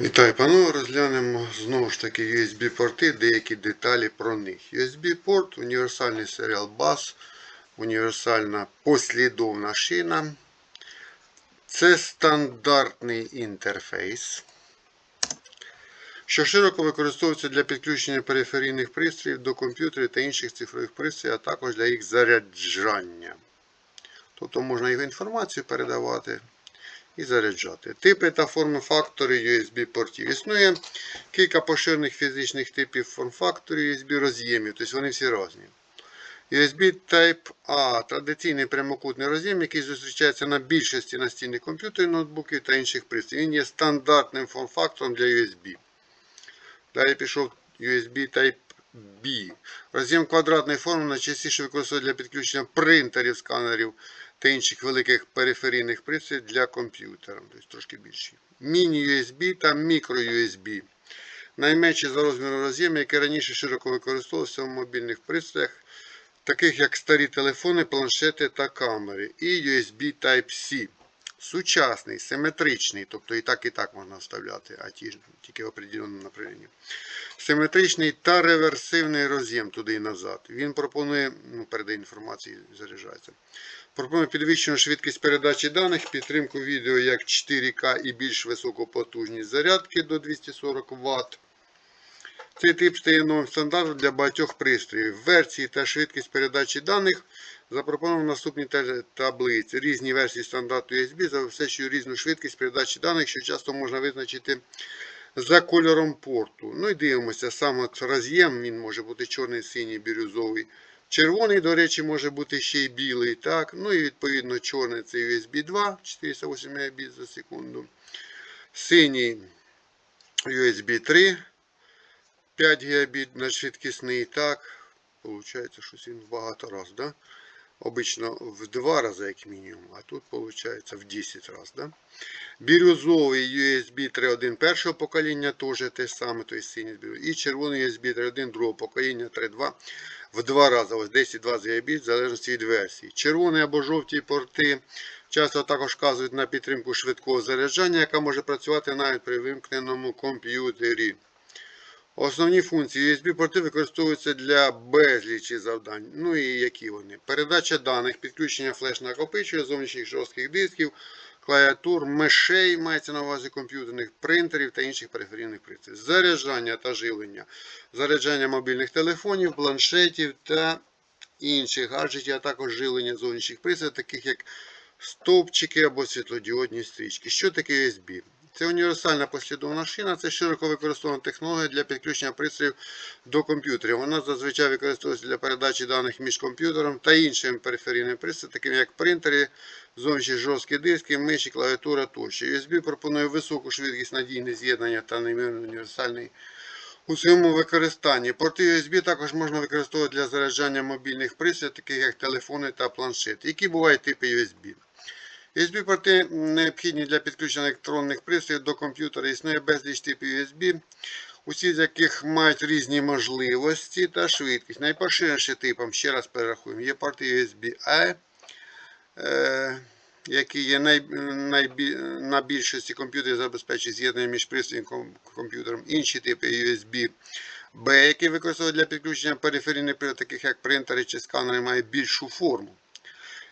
Вітаю, панове. Розглянемо знову ж таки USB-порти, деякі деталі про них. USB-порт, універсальний серіал BUS, універсальна послідовна шина. Це стандартний інтерфейс, що широко використовується для підключення периферійних пристроїв до комп'ютерів та інших цифрових пристроїв, а також для їх заряджання. Тобто можна його інформацію передавати і заряджати. Типи та форм-фактори USB-портів. Існує кілька поширених фізичних типів форм-факторів USB роз'ємів, тобто вони всі різні. USB Type A традиційний прямокутний роз'єм, який зустрічається на більшості настільних комп'ютерів, ноутбуків та інших пристроїв. Він є стандартним форм-фактором для USB. Далі пішов USB Type B. Роз'єм квадратної форми найчастіше використовують для підключення принтерів, сканерів та інших великих периферійних пристроїв для комп'ютера. Тобто трошки більші. Міні-USB та мікро-USB. Найменші за розміром роз'єми, які раніше широко використовувалися в мобільних пристроях, таких як старі телефони, планшети та камери. І USB Type-C. Сучасний, симетричний, тобто і так, і так можна вставляти, а ті ж тільки в определеному направленні. Симетричний та реверсивний роз'єм туди і назад. Він пропонує, ну, передає інформацію, заряджається. Пропонує підвищену швидкість передачі даних, підтримку відео як 4К і більш високу потужність зарядки до 240 Вт. Цей тип стає новим стандартом для багатьох пристроїв. Версії та швидкість передачі даних запропоновані в наступній таблиці. Різні версії стандарту USB забезпечують різну швидкість передачі даних, що часто можна визначити за кольором порту. Ну і дивимося, сам от роз'єм, він може бути чорний, синій, бірюзовий. Червоний, до речі, може бути ще й білий. так. Ну і відповідно чорний це USB 2, 408 Мбіт за секунду. Синій USB 3, 5 гігабіт на швидкісний. Так, Получається, щось він багато раз, да? Обично в 2 рази, як мінімум, а тут виходить в 10 разів. Да? Бірюзовий USB 3.1 першого покоління теж те саме, тобто синій з бірю- І червоний USB 3.1 другого покоління 3.2 в 2 рази, ось 10-20 Гбіт, в залежності від версії. Червоні або жовті порти часто також вказують на підтримку швидкого заряджання, яка може працювати навіть при вимкненому комп'ютері. Основні функції USB-порти використовуються для безлічі завдань. Ну і які вони? Передача даних, підключення флеш-накопичувача, зовнішніх жорстких дисків, клавіатур, мишей, мається на увазі комп'ютерних принтерів та інших периферійних пристроїв. Заряджання та живлення. Заряджання мобільних телефонів, планшетів та інших гаджетів, а також живлення зовнішніх пристроїв, таких як стовпчики або світлодіодні стрічки. Що таке USB? Це універсальна послідовна шина, це широко використована технологія для підключення пристроїв до комп'ютерів. Вона зазвичай використовується для передачі даних між комп'ютером та іншими периферійними пристроями, такими як принтери, зовнішні жорсткі диски, миші, клавіатура тощо. USB пропонує високу швидкість надійне з'єднання та неймовірно універсальний у своєму використанні. Порти USB також можна використовувати для заряджання мобільних пристроїв, таких як телефони та планшети. Які бувають типи USB? USB-порти необхідні для підключення електронних пристроїв до комп'ютера. Існує безліч типів USB, усі з яких мають різні можливості та швидкість. Найпоширенішим типом, ще раз перерахуємо, є порти USB-A, е, які є най, найбі, на більшості комп'ютерів забезпечують з'єднання між пристроєм і комп'ютером. Інші типи USB B, які використовують для підключення периферійних приладів, таких як принтери чи сканери, мають більшу форму.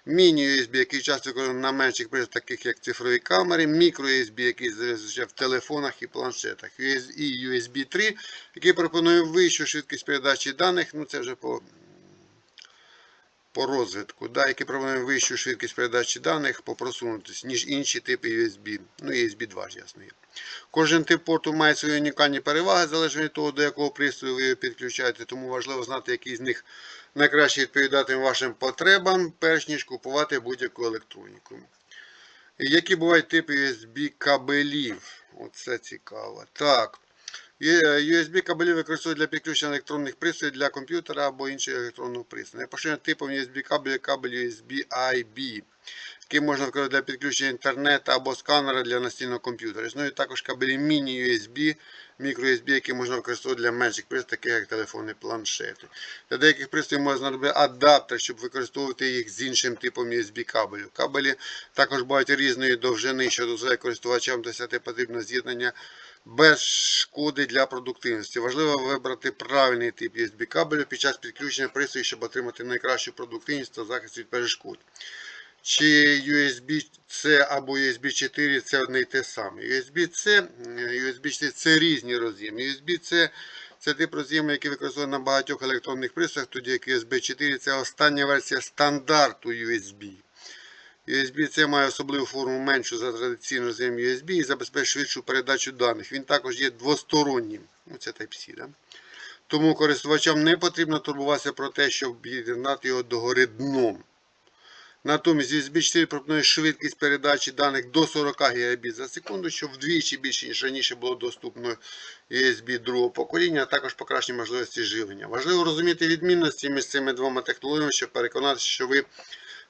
Міні-USB, який часто на менших пристроях, таких як цифрові камери, мікро-USB, який зазвичай в телефонах і планшетах, і USB 3, який пропонує вищу швидкість передачі даних, ну це вже по, по розвитку, да, який пропонує вищу швидкість передачі даних по просунутості, ніж інші типи USB. Ну USB 2 ж ясно є. Кожен тип порту має свої унікальні переваги, залежно від того, до якого пристрою ви його підключаєте, тому важливо знати, який з них найкраще відповідатиме вашим потребам, перш ніж купувати будь-яку електроніку. Які бувають типи USB кабелів? Оце цікаво. Так. Є- USB кабелі використовують для підключення електронних пристроїв для комп'ютера або іншого електронного пристрою. Поширення типом USB кабелі кабель USB IB. Які можна використовувати для підключення інтернету або сканера для настільного комп'ютера. Існують також кабелі міні-USB, мікро-USB, які можна використовувати для менших пристроїв, таких як телефони, планшети. Для деяких пристроїв можна знадобити адаптер, щоб використовувати їх з іншим типом USB кабелю. Кабелі також бувають різної довжини, що дозволяє користувачам досягти потрібне з'єднання без шкоди для продуктивності. Важливо вибрати правильний тип USB кабелю під час підключення пристрою, щоб отримати найкращу продуктивність та захист від перешкод. Чи USB-C або USB 4 це одне і те саме. USB-C, USB 4 це різні роз'єми. USB-C це тип роз'єму, який використовує на багатьох електронних пристроях, тоді як USB 4 це остання версія стандарту USB. USB-C має особливу форму меншу за традиційний роз'єм USB і забезпечує швидшу передачу даних. Він також є двостороннім. Ну, Type-C, да? Тому користувачам не потрібно турбуватися про те, щоб під'єднати його догори дном. Натомість USB 4 пропонує швидкість передачі даних до 40 Гбіт за секунду, що вдвічі більше, ніж раніше було доступно USB другого покоління, а також покращені можливості живлення. Важливо розуміти відмінності між цими двома технологіями, щоб переконатися, що ви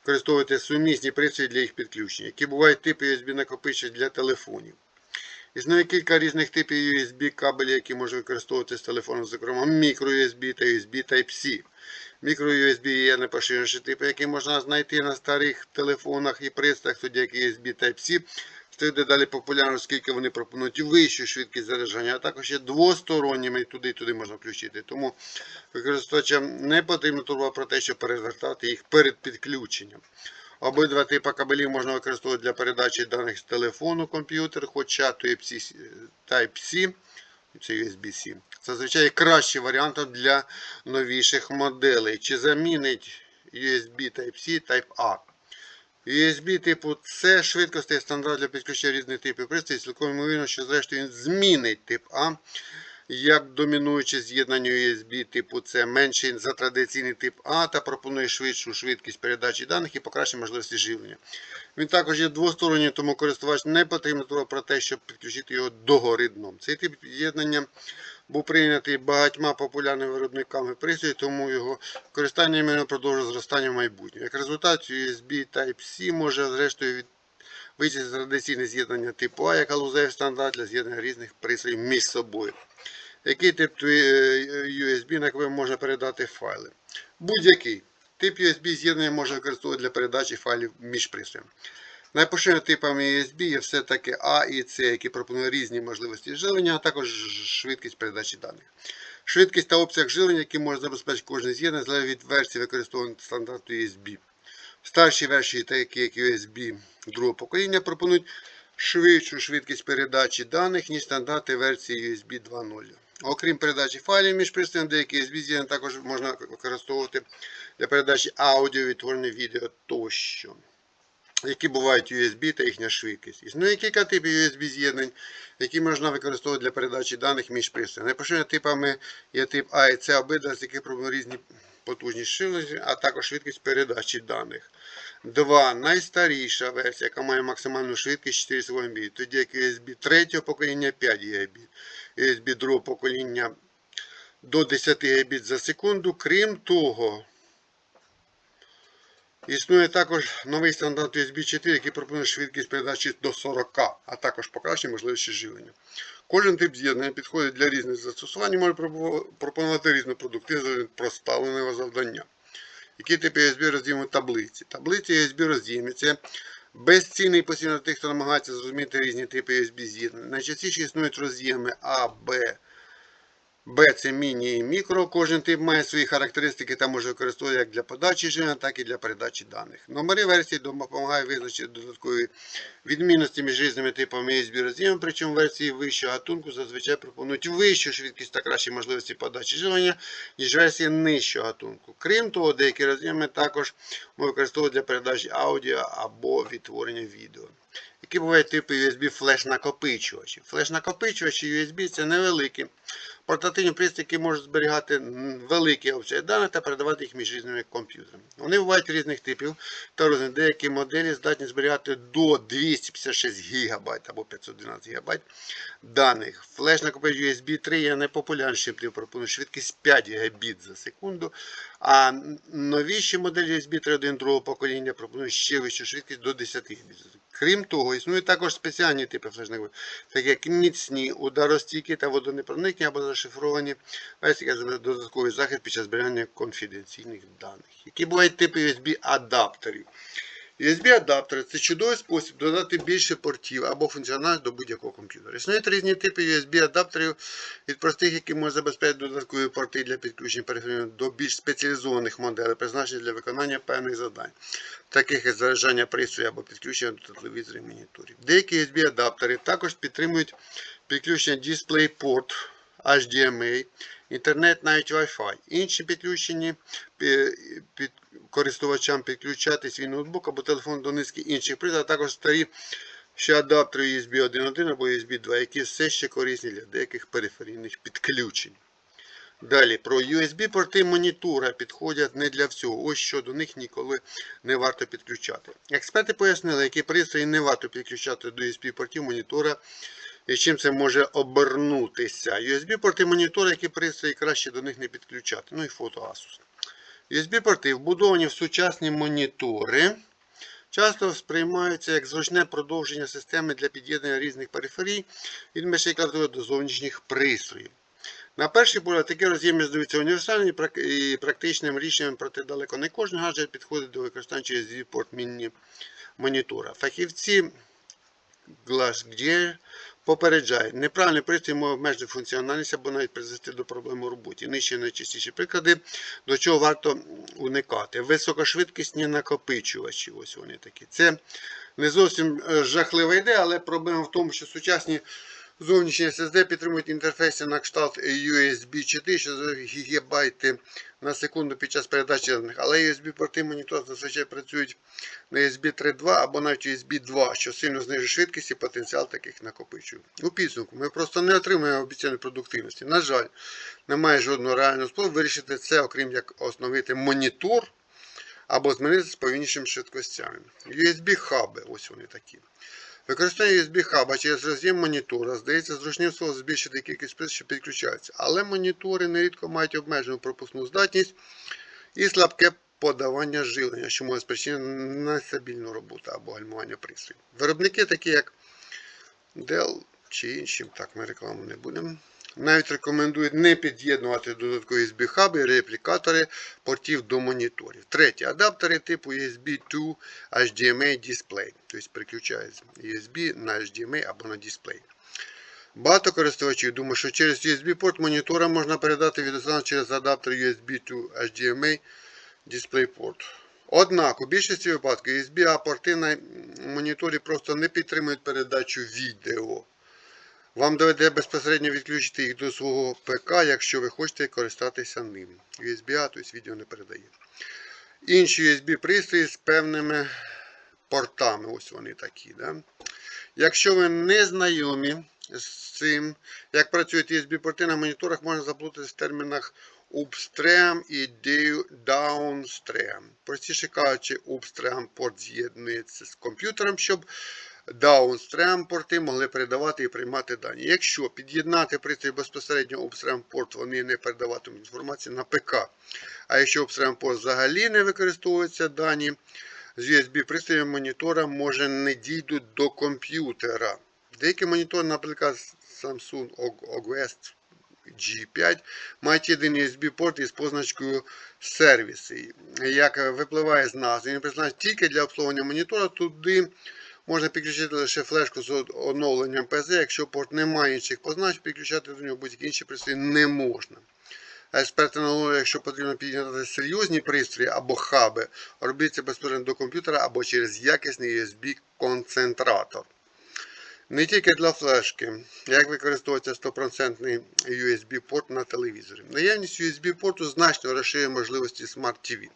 використовуєте сумісні пристрої для їх підключення, які бувають типи USB накопичувач для телефонів. Існує кілька різних типів USB кабелів, які можна використовувати з телефоном, зокрема microUSB та USB Type-C. Micro-USB є найпоширеніші типи, які можна знайти на старих телефонах і пристроях, тоді як USB Type-C стають дедалі популярними, оскільки вони пропонують вищу швидкість заряджання, а також є двосторонніми туди і туди можна включити. Тому використовувачам не потрібно турбувати про те, щоб перевертати їх перед підключенням. Обидва типи кабелів можна використовувати для передачі даних з телефону, комп'ютер, хоча Type-C, Type-C це USB-C. Зазвичай кращий варіантом для новіших моделей. Чи замінить USB Type-C Type-A. USB типу C швидко стає стандарт для підключення різних типів пристроїв. Цілком ймовірно, що зрештою він змінить тип А як домінуюче з'єднання USB типу C менший за традиційний тип А та пропонує швидшу швидкість передачі даних і покращення можливості живлення. Він також є двостороннім, тому користувач не потрібно про те, щоб підключити його догори дном. Цей тип з'єднання був прийнятий багатьма популярними виробниками пристроїв, тому його користання іменно продовжує зростання в майбутньому. Як результат, USB Type-C може зрештою від вийти з традиційне з'єднання типу А, як галузевий стандарт для з'єднання різних пристроїв між собою. Який тип е, USB, на який можна передати файли? Будь-який. Тип USB з'єднання можна використовувати для передачі файлів між пристроями. Найпоширеними типами USB є все-таки А і С, які пропонують різні можливості живлення, а також швидкість передачі даних. Швидкість та обсяг живлення, які може забезпечити кожне з'єднання, залежить від версії використовуваного стандарту USB. Старші версії, такі як USB другого покоління, пропонують швидшу швидкість передачі даних, ніж стандарти версії USB 2.0. Окрім передачі файлів між пристроями, деякі USB з'єднання також можна використовувати для передачі аудіо, відтворення відео тощо які бувають USB та їхня швидкість. Існує кілька типів USB з'єднань, які можна використовувати для передачі даних між пристроями. Найпоширеними типами є тип А і С, обидва з яких пропонують різні потужність швидкості, а також швидкість передачі даних. Два. Найстаріша версія, яка має максимальну швидкість 400 Мбіт, тоді як USB 3 покоління 5 Гбіт, USB 2 покоління до 10 Гбіт за секунду. Крім того, Існує також новий стандарт USB 4, який пропонує швидкість передачі до 40, а також покращує можливості живлення. Кожен тип з'єднання підходить для різних застосувань і може пропонувати різну продуктивність проставленого завдання. Які типи USB роз'єму таблиці? Таблиці USB роз'ємі це безцінний постійно тих, хто намагається зрозуміти різні типи USB з'єднання. Найчастіше існують роз'єми А, Б, Б це міні і мікро. Кожен тип має свої характеристики та може використовувати як для подачі живлення, так і для передачі даних. Номери версії допомагають визначити додаткові відмінності між різними типами USB роз'ємів, причому версії вищого гатунку зазвичай пропонують вищу швидкість та кращі можливості подачі живлення, ніж версії нижчого гатунку. Крім того, деякі роз'єми також можуть використовувати для передачі аудіо або відтворення відео. Які бувають типи USB флеш-накопичувачів. Флеш-накопичувачі USB це невеликі портативні пристрої, які можуть зберігати великі обсяги даних та передавати їх між різними комп'ютерами. Вони бувають різних типів та розмірів. Деякі моделі здатні зберігати до 256 ГБ або 512 ГБ даних. Флеш накопич USB 3 є найпопулярнішим типом, пропонує швидкість 5 Гбіт за секунду. А новіші моделі USB 3.1 другого покоління пропонують ще вищу швидкість до 10 Гбіт. Крім того, існують також спеціальні типи флеш-накопичів, такі як міцні, ударостійкі та водонепроникні або зашифровані, яке додатковий захист під час зберігання конфіденційних даних. Які бувають типи USB-адаптерів? USB-адаптери це чудовий спосіб додати більше портів або функціональність до будь-якого комп'ютера. Існують різні типи USB-адаптерів від простих, які можуть забезпечити додаткові порти для підключення периферії, до більш спеціалізованих моделей, призначених для виконання певних завдань, таких як заряджання пристрою або підключення до телевізорів і моніторів. Деякі USB-адаптери також підтримують підключення DisplayPort HDMI, інтернет, навіть Wi-Fi. Інші підключені під користувачам підключати свій ноутбук або телефон до низки інших приладів, а також старі ще адаптери USB 1.1 або USB 2, які все ще корисні для деяких периферійних підключень. Далі про USB-порти монітора підходять не для всього. Ось що до них ніколи не варто підключати. Експерти пояснили, які пристрої не варто підключати до USB-портів монітора і чим це може обернутися. USB-порти монітора, які пристрої краще до них не підключати. Ну і фото Asus. USB-порти вбудовані в сучасні монітори. Часто сприймаються як зручне продовження системи для під'єднання різних периферій від мишей клавіатури до зовнішніх пристроїв. На перший погляд, такі роз'єми здаються універсальним і практичним рішенням, проте далеко не кожен гаджет підходить до використання через порт міні-монітора. Фахівці GlassGear попереджає, неправильний пристрій може обмежити функціональність або навіть призвести до проблем у роботі. Нижче найчастіші приклади, до чого варто уникати. Високошвидкісні накопичувачі. Ось вони такі. Це не зовсім е, жахлива ідея, але проблема в тому, що сучасні зовнішні SSD підтримують інтерфейси на кшталт USB 4, що гігабайти на секунду під час передачі даних. Але USB-порти монітор зазвичай працюють на USB 3.2 або навіть USB 2, що сильно знижує швидкість і потенціал таких накопичувань. У підсумку ми просто не отримуємо обіцяної продуктивності. На жаль, немає жодного реального способу вирішити це, окрім як оновити монітор або змінити з повільнішими швидкостями. USB-хаби, ось вони такі. Використання USB-хаба через роз'єм монітора здається зручним слово збільшити кількість приз, що підключаються. Але монітори нерідко мають обмежену пропускну здатність і слабке подавання живлення, що може спричинити нестабільну роботу або гальмування пристрою. Виробники, такі як Dell чи інші, так ми рекламу не будемо. Навіть рекомендують не під'єднувати додаткові USB-хаби і реплікатори портів до моніторів. Третє. Адаптери типу USB 2 HDMI Display. Тобто переключають з USB на HDMI або на дисплей. Багато користувачів думають, що через USB-порт монітора можна передати відеосигнал через адаптер USB 2 HDMI DisplayPort. Однак у більшості випадків USB-порти на моніторі просто не підтримують передачу відео. Вам доведе безпосередньо відключити їх до свого ПК, якщо ви хочете користатися ним. USB-A, тобто відео не передає. Інші USB-пристрої з певними портами. Ось вони такі. Да? Якщо ви не знайомі з цим, як працюють USB-порти на моніторах, можна заплутатися в термінах upstream і downstream. Простіше кажучи, upstream порт з'єднується з комп'ютером, щоб downstream порти могли передавати і приймати дані. Якщо під'єднати пристрій безпосередньо upstream порт, вони не передаватимуть інформацію на ПК. А якщо upstream порт взагалі не використовуються дані, з USB пристроєм монітора може не дійдуть до комп'ютера. Деякі монітори, наприклад, Samsung OGS G5, мають єдиний USB-порт із позначкою сервіси. Як випливає з назви, він призначений тільки для обслуговування монітора. Туди можна підключити лише флешку з оновленням ПЗ. Якщо порт не має інших позначень, підключати до нього будь-які інші пристрої не можна. Експерти наголошують, якщо потрібно під'єднати серйозні пристрої або хаби, робіть це безпосередньо до комп'ютера або через якісний USB-концентратор. Не тільки для флешки, як використовується 100% USB-порт на телевізорі. Наявність USB-порту значно розширює можливості Smart TV,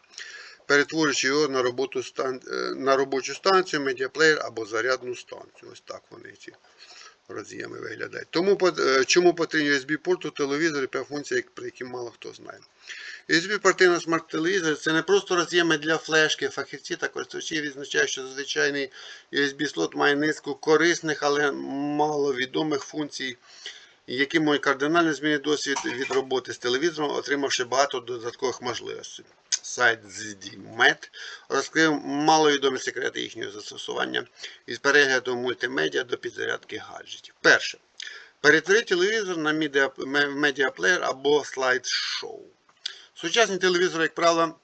перетворюючи його на, роботу стан... е, на робочу станцію, медіаплеєр або зарядну станцію. Ось так вони ці роз'єми виглядають. Тому е, чому потрібен USB-порт у телевізорі про функції, про які мало хто знає. USB-порти на смарт-телевізорі це не просто роз'єми для флешки. Фахівці та користувачі відзначають, що звичайний USB-слот має низку корисних, але маловідомих функцій, які можуть кардинально змінити досвід від роботи з телевізором, отримавши багато додаткових можливостей. Сайт ZDMet розкрив маловідомі секрети їхнього застосування від перегляду мультимедіа до підзарядки гаджетів. Перше. Перетворіть телевізор на медіаплеєр або слайд-шоу. Сучасні телевізори, як правило,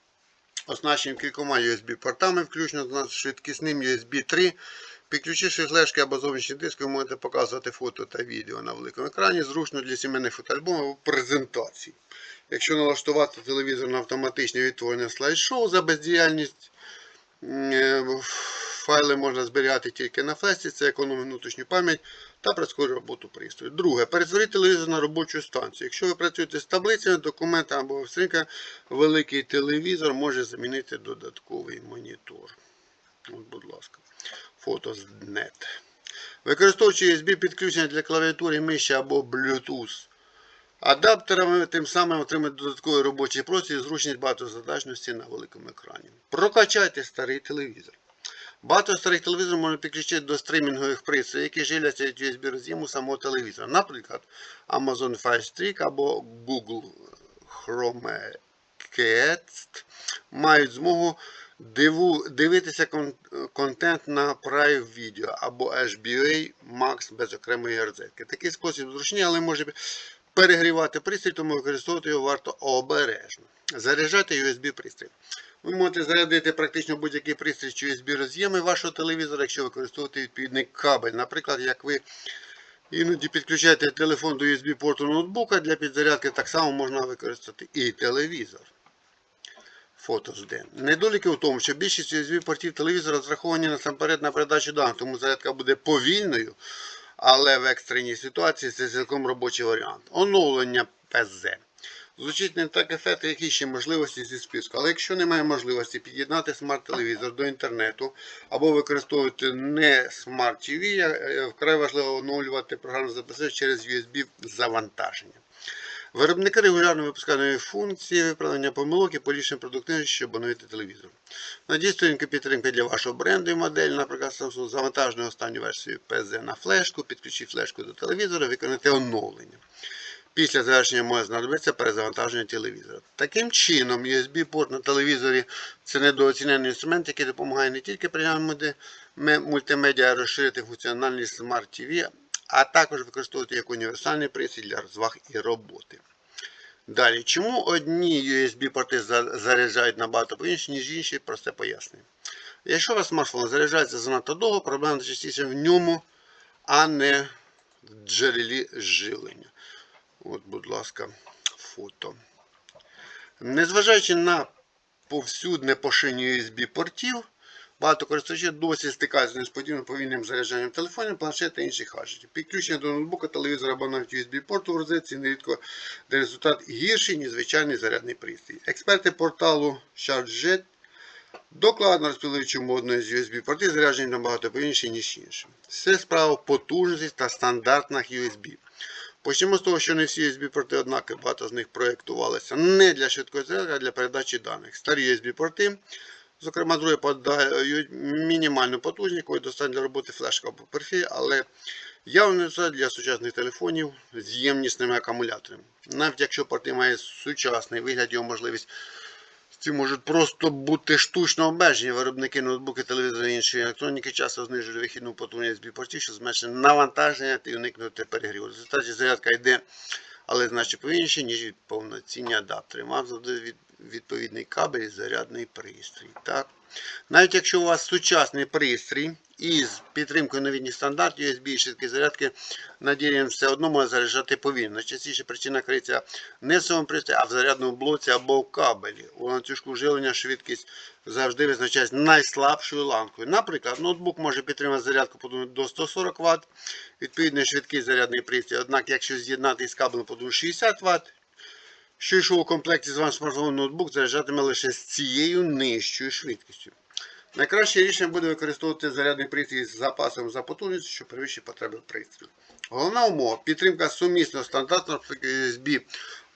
оснащені кількома USB-портами, включно з швидкісним USB 3. Підключивши флешки або зовнішній диск, ви можете показувати фото та відео на великому екрані, зручно для сімейних фотоальбомів або презентацій. Якщо налаштувати телевізор на автоматичне відтворення слайд-шоу за бездіяльність, е, файли можна зберігати тільки на флешці, це економить внутрішню пам'ять та прискорює роботу пристрою. Друге, перетворіть телевізор на робочу станцію. Якщо ви працюєте з таблицями, документами або веб-сторінками, великий телевізор може замінити додатковий монітор. От, будь ласка, фото. Використовуючи USB підключення для клавіатури миші або Bluetooth. Адаптерами тим самим отримати додатковий робочий простір і зручність багатозадачності на великому екрані. Прокачайте старий телевізор. Багато старих телевізорів можна підключити до стримінгових пристроїв, які живляться від USB роз'єму самого телевізора. Наприклад, Amazon Fire Stick або Google Chromecast мають змогу диву, дивитися кон- контент на Prime Video або HBA Max без окремої розетки. Такий спосіб зручний, але може перегрівати пристрій, тому використовувати його варто обережно. Заряджати USB пристрій. Ви можете зарядити практично будь-який пристрій чи USB роз'єми вашого телевізора, якщо використовуєте відповідний кабель. Наприклад, як ви іноді підключаєте телефон до USB порту ноутбука, для підзарядки так само можна використати і телевізор. Фото Д. Недоліки в тому, що більшість USB-портів телевізора розраховані насамперед на передачу даних, тому зарядка буде повільною, але в екстреній ситуації це цілком робочий варіант. Оновлення ПЗ. Звучить не так ефектно, як і ще можливості зі списку. Але якщо немає можливості під'єднати смарт-телевізор до інтернету або використовувати не смарт TV, е, вкрай важливо оновлювати програмне забезпечення через USB завантаження. Виробники регулярно випускають функції виправлення помилок і поліпшення продуктивності, щоб оновити телевізор. Надіюсь, сторінки підтримки для вашого бренду і моделі, наприклад, Samsung, завантаження останню версію PZ на флешку, підключіть флешку до телевізора, виконати оновлення. Після завершення може знадобитися перезавантаження телевізора. Таким чином, USB-порт на телевізорі це недооцінений інструмент, який допомагає не тільки прийняти мультимедіа, а розширити функціональність Smart TV, а також використовувати як універсальний пристрій для розваг і роботи. Далі, чому одні USB-порти заряджають набагато повільніше, ніж інші, просте пояснення. Якщо ваш смартфон заряджається занадто довго, проблема частіше в ньому, а не в джерелі живлення. От, будь ласка, фото. Незважаючи на повсюдне поширення USB-портів, багато користувачів досі стикаються з несподіваним повільним заряджанням телефонів, планшет та інших гаджетів. Підключення до ноутбука, телевізора або навіть USB-порту в розетці нерідко де результат гірший, ніж звичайний зарядний пристрій. Експерти порталу ChargeJet докладно розповіли, чому одне з USB-портів заряджені набагато повільніше, ніж інше. Все справа в потужності та стандартах USB. Почнемо з того, що не всі USB-порти однакові, багато з них проєктувалися не для швидкої зарядки, а для передачі даних. Старі USB-порти, зокрема, друге подають мінімальну потужність, якої достатньо для роботи флешка або перфі, але це для сучасних телефонів з ємнісними акумуляторами. Навіть якщо порти мають сучасний вигляд, його можливість ці можуть просто бути штучно обмежені. Виробники ноутбуки, телевізори і іншої електроніки часто знижують вихідну потужність USB-портів, щоб зменшити навантаження та уникнути перегріву. Результаті зарядка йде, але значно повільніше, ніж повноцінні адаптери. Вам завжди від, відповідний кабель і зарядний пристрій. Так? Навіть якщо у вас сучасний пристрій із підтримкою новітніх стандартів USB швидкі зарядки, надієм все одно може заряджати повільно. Частіше причина криється не в самому пристрої, а в зарядному блоці або в кабелі. У ланцюжку живлення швидкість завжди визначається найслабшою ланкою. Наприклад, ноутбук може підтримати зарядку до 140 Вт, відповідно швидкий зарядний пристрій. Однак, якщо з'єднати із кабелем потужністю 60 Вт, що йшов у комплекті з вами смартфон ноутбук, заряджатиме лише з цією нижчою швидкістю. Найкраще рішення буде використовувати зарядний пристрій з запасом за потужністю, що перевищує потреби пристрою. Головна умова підтримка сумісного стандартного USB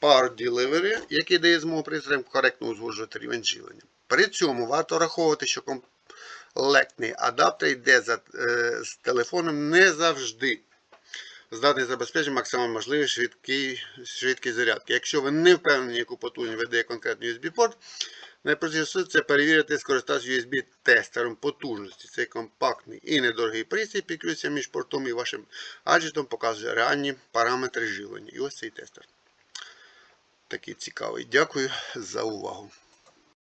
Power Delivery, який дає змогу пристроям коректно узгоджувати рівень живлення. При цьому варто враховувати, що комплектний адаптер йде за, е, з телефоном не завжди здатний забезпечити максимально можливий швидкий, швидкість зарядки. Якщо ви не впевнені, яку потужність веде конкретний USB-порт, найпростіше це перевірити, скористатися USB-тестером потужності. Цей компактний і недорогий пристрій підключиться між портом і вашим гаджетом, показує реальні параметри живлення. І ось цей тестер. Такий цікавий. Дякую за увагу.